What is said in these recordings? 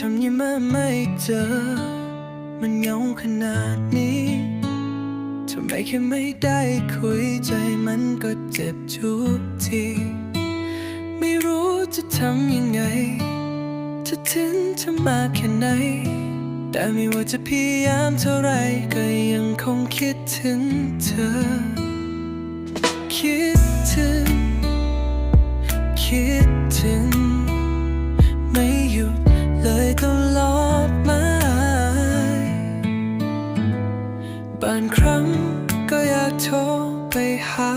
ทำยังมาไม่เจอ มันเหงาขนาดนี้ทำไมแค่ไม่ได้คุยใจมันก็เจ็บทุกที ไม่รู้จะทำยังไง จะถึงจะมาแค่ไหน แต่ไม่ว่าจะพยายามเท่าไรก็ยังคงคิดถึงเธอ คิดถึง คิดถึงางครั้งก็อยากโทรไปหา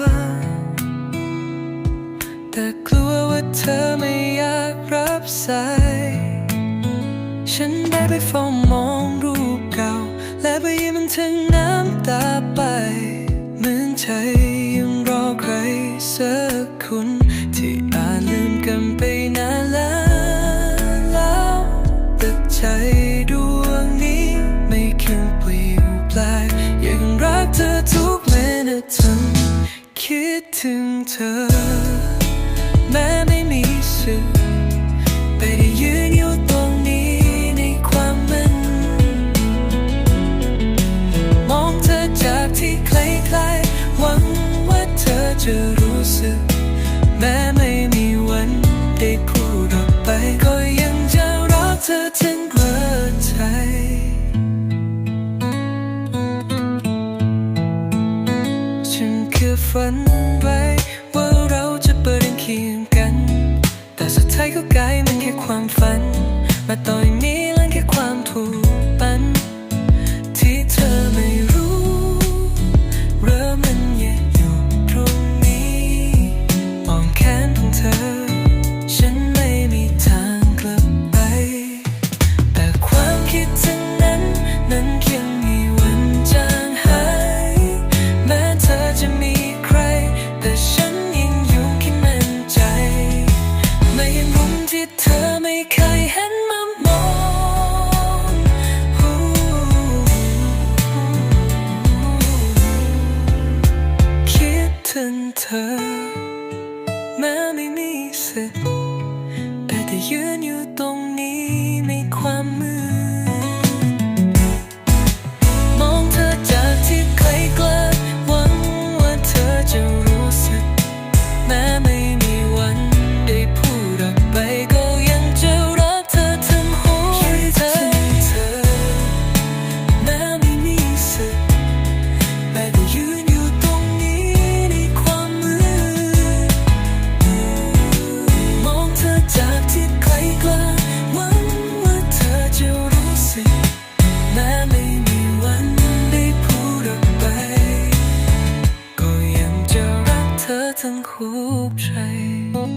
แต่กลัวว่าเธอไม่อยากรับสาย ฉันได้ไปเฝ้ามองรูปเก่า และไปยิ้มมันถึงน้ำตาไป เหมือนใจยังรอใครสักคน ดถึงเธอ แม้ไม่มีสื่อไปยืนอยู่ตรงนี้ในความมันมองเธอจากที่ไกลๆหวังว่าเธอจะรู้สึก แม้ไม่มีวันได้พูดออกไปก็ยังจะรักเธอทั้งหัวใจฉันแค่ฝัน คว 怎枯萎？